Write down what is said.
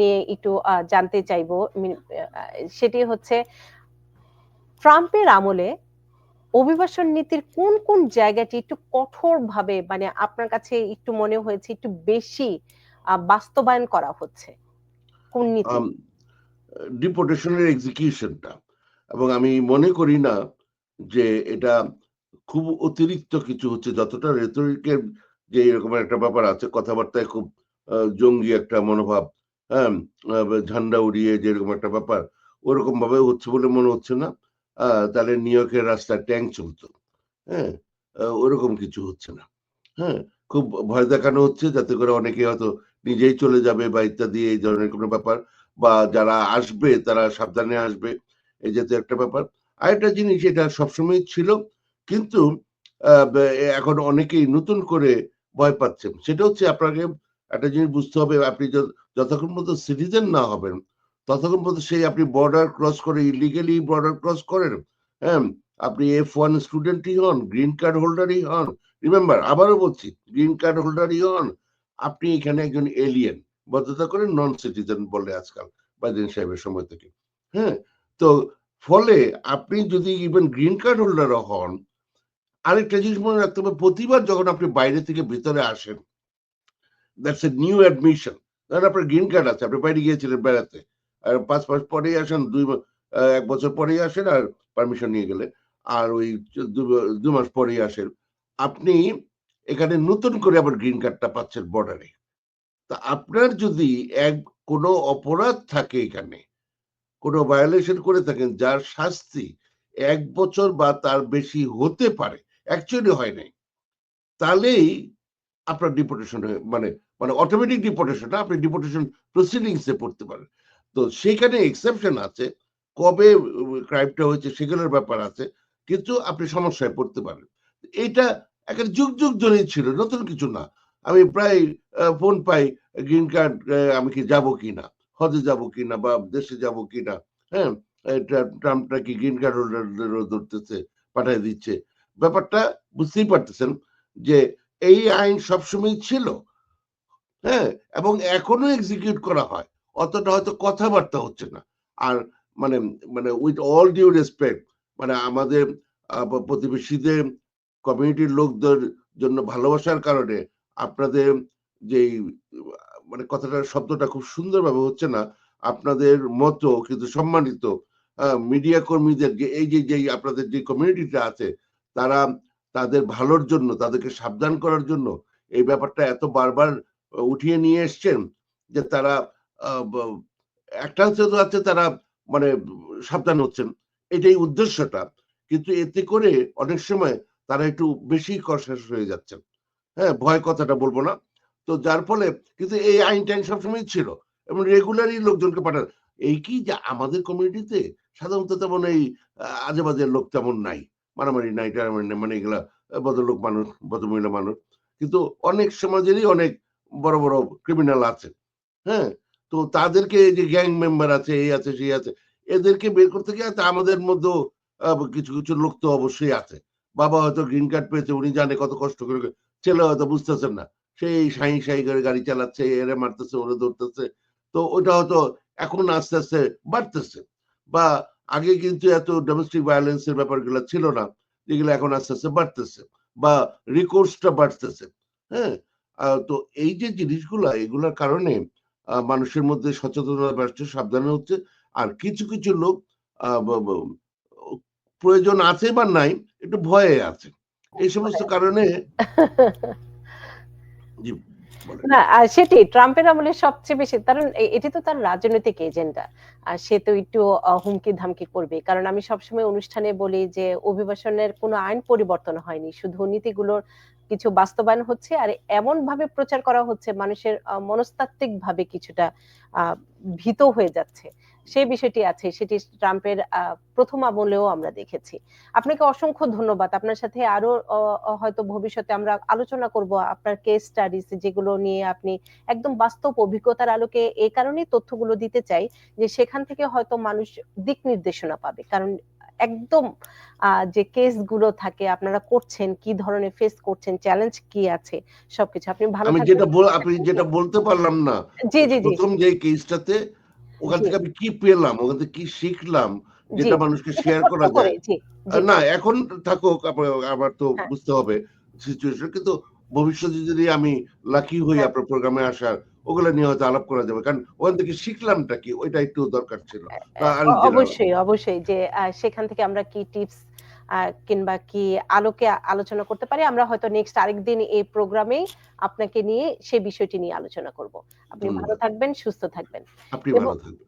নিয়ে একটু জানতে চাইব। সেটি হচ্ছে, ট্রাম্পের আমলে অভিবাসন নীতির কোন কোন জায়গাটি একটু কঠোর ভাবে মানে আপনার কাছে একটু মনে হয়েছে, একটু বেশি বাস্তবায়ন করা হচ্ছে? কোন নীতি? ডিপোর্টেশনের এক্সিকিউশনটা এবং আমি মনে করি না যে এটা খুব অতিরিক্ত কিছু হচ্ছে। যতটা রেতরিকের যে এরকম একটা ব্যাপার আছে, কথাবার্তায় খুব জঙ্গি একটা মনোভাব ঝান্ডা উড়িয়ে যেরকম একটা ব্যাপার, ওরকম ভাবে হচ্ছে বলে মনে হচ্ছে না। তাহলে নিউ ইয়র্কের রাস্তায় ট্যাঙ্ক চলতো। হ্যাঁ ওরকম কিছু হচ্ছে না। হ্যাঁ খুব ভয় দেখানো হচ্ছে যাতে করে অনেকে হয়তো নিজেই চলে যাবে বা ইত্যাদি, এই ধরনের কোনো ব্যাপার। বা যারা আসবে, তারা সাবধানে আসবে, এই জাতীয় একটা ব্যাপার। আর একটা জিনিস এটা সবসময় ছিল, কিন্তু এখন অনেকেই নতুন করে ভয় পাচ্ছেন। সেটা হচ্ছে আপনাকে একটা জিনিস বুঝতে হবে, আপনি যতক্ষণ পর্যন্ত সিটিজেন না হবেন, ততক্ষণ পর্যন্ত সেই আপনি বর্ডার ক্রস করে ইলিগেলি বর্ডার ক্রস করেন হ্যাঁ? আপনি এফ ওয়ান স্টুডেন্টই হন গ্রিন কার্ড হোল্ডারই হন। রিমেম্বার আবারও বলছি গ্রিন কার্ড হোল্ডারই হন। আপনি এখানে একজন এলিয়েন বদ্ধতা করে নন সিটিজেন বলে আজকাল বাইডেন সাহেবের সময় থেকে হ্যাঁ? তো ফলে আপনি যদি ইভেন গ্রিন কার্ড হোল্ডার হন, আরেকটা জিনিস মনে রাখতে হবে, প্রতিবার যখন আপনি বাইরে থেকে ভিতরে আসেন দ্যাটস এ নিউ অ্যাডমিশন ধরেন আপনার গ্রিন কার্ড আছে, আপনি বাইরে গিয়েছিলেন বেড়াতে। আর পাঁচ মাস পরেই আসেন, দুই এক বছর পরেই আসেন আর পারমিশন নিয়ে গেলে আর ওই দু মাস পরেই আসেন। আপনি এখানে নতুন করে আবার গ্রিন কার্ডটা পাচ্ছেন বর্ডারে তা আপনার যদি এক, কোনো অপরাধ থাকে এখানে, কোনো ভায়োলেশন করে থাকেন, যার শাস্তি এক বছর বা তার বেশি হতে পারে অ্যাকচুয়ালি হয় নাই, তাহলেই আপনার ডিপোর্টেশন মানে মানে অটোমেটিক ডিপোর্টেশন আপনি ডিপোর্টেশন প্রসিডিংসে পড়তে পারেন। তো সেখানে এক্সেপশন আছে, কবে ক্রাইমটা হয়েছে সেগুলোর ব্যাপার আছে, কিন্তু আপনি সমস্যায় পড়তে পারেন। এইটা একটা যুগ যুগ ধরেই ছিল, নতুন কিছু না। আমি প্রায় ফোন পাই গ্রিন কার্ড আমি কি যাব কি না, হজে যাব কি না বা দেশে যাব কি না হ্যাঁ ট্রাম্পটা কি গ্রিন কার্ড হোল্ডার ধরতেছে, পাঠিয়ে দিচ্ছে। ব্যাপারটা বুঝতেই পারতেছেন যে এই আইন সবসময় ছিল। হ্যাঁ এবং এখনও এক্সিকিউট করা হয়। অতটা হয়তো কথাবার্তা হচ্ছে না। আর মানে মানে উইথ অল ডিউ রেসপেক্ট মানে আমাদের প্রতিবেশীদের কমিউনিটির লোকদের জন্য ভালোবাসার কারণে আপনাদের যেই মানে কথাটা শব্দটা খুব সুন্দরভাবে হচ্ছে না, আপনাদের মতো, কিন্তু সম্মানিত মিডিয়া কর্মীদের যে, এই যে, যেই আপনাদের যে কমিউনিটিটা আছে, তারা তাদের ভালোর জন্য, তাদেরকে সাবধান করার জন্য এই ব্যাপারটা এত বারবার উঠিয়ে নিয়ে এসছেন যে তারা একটা হচ্ছে তারা মানে সাবধান হচ্ছেন। এটাই উদ্দেশ্যটা। কিন্তু এতে করে অনেক সময় তারা একটু বেশি কষাস হয়ে যাচ্ছেন। হ্যাঁ ভয় কথাটা বলব না। তো যার ফলে কিন্তু এই আইন টাইন সবসময় ছিল এবং রেগুলারই লোকজনকে পাঠান। এই কি যে আমাদের কমিউনিটিতে সাধারণত তেমন এই আজে বাজে লোক তেমন নাই। মারামারি নাই, টারামারি মানে এগুলা ভদ্রলোক মানুষ, ভদ্রমহিলা মানুষ। কিন্তু অনেক সমাজেরই অনেক বড় বড় ক্রিমিনাল আছে। হ্যাঁ? তো তাদেরকে যে গ্যাং মেম্বার আছে, এই আছে, সেই আছে, এদেরকে বের করতে গিয়ে আমাদের মধ্যেও কিছু কিছু লোক তো অবশ্যই আছে। বাবা হয়তো গ্রিন কার্ড পেয়েছে, উনি জানে কত কষ্ট করে ছেলে হয়তো বুঝতেছেন না। সেই সাই সাই করে গাড়ি চালাচ্ছে, এরে মারতেছে, ওরে ধরতেছে। তো ওটা হয়তো এখন আস্তে আস্তে বাড়তেছে। বা আগে কিন্তু এত ডোমেস্টিক ভায়োলেন্স ভায়োলেন্সের ব্যাপারগুলো ছিল না। যেগুলো এখন আস্তে আস্তে বাড়তেছে বা রিকোর্সটা বাড়তেছে। হ্যাঁ? তো এই যে জিনিসগুলা এগুলোর কারণে মানুষের মধ্যে সচেতনতা বাড়ছে সাবধানে হচ্ছে। আর কিছু কিছু লোক প্রয়োজন আছে বা নাই একটু ভয়ে আছে। এই সমস্ত কারণে না সেটি ট্রাম্পের আমলে সবচেয়ে বেশি কারণ এটি তো তার রাজনৈতিক এজেন্ডা। আর সে তো একটু হুমকি ধামকি করবে। কারণ আমি সবসময় অনুষ্ঠানে বলি যে অভিবাসনের কোনো আইন পরিবর্তন হয়নি। শুধু নীতিগুলোর কিছু বাস্তবায়ন হচ্ছে আর এমন ভাবে প্রচার করা হচ্ছে মানুষের মনস্তাত্ত্বিক ভাবে কিছুটা ভীত হয়ে যাচ্ছে। সেই বিষয়টি আছে, সেটি ট্রাম্পের প্রথম আমলেও আমরা দেখেছি। আপনাকে অসংখ্য ধন্যবাদ। আপনার সাথে আরও হয়তো ভবিষ্যতে আমরা আলোচনা করব আপনার কেস স্টাডিজ যেগুলো নিয়ে আপনি একদম বাস্তব অভিজ্ঞতার আলোকে এই কারণেই তথ্যগুলো দিতে চাই যে সেখান থেকে হয়তো মানুষ দিক নির্দেশনা পাবে। কারণ একদম যে কেসগুলো থাকে আপনারা করছেন কি ধরনের ফেস করছেন চ্যালেঞ্জ কি আছে সবকিছু। আপনি ভালো আমি যেটা বল আপনি যেটা বলতে পারলাম না জি জি জি। প্রথম যে কেসটাতে ওখান থেকে আমি কি পেলাম ওখান থেকে কি শিখলাম যেটা মানুষকে শেয়ার করা যায়। না এখন থাকুক আবার- আবার তো হ্যাঁ। বুঝতে হবে সিচুয়েশন কিন্তু ভবিষ্যতে যদি আমি লাকি হই হ্যাঁ। আপনার প্রোগ্রামে আসার ওগুলো নিয়ে হয়তো আলাপ করা যাবে। কারণ ওখান থেকে শিখলামটা কি? ওইটা একটু দরকার ছিল। অবশ্যই অবশ্যই যে সেখান থেকে আমরা কি টিপস কিংবা কি আলোকে আলোচনা করতে পারি আমরা হয়তো নেক্সট আরেকদিন এই প্রোগ্রামে আপনাকে নিয়ে সে বিষয়টি নিয়ে আলোচনা করব। আপনি ভালো থাকবেন সুস্থ থাকবেন। আপনি ভালো থাকবেন।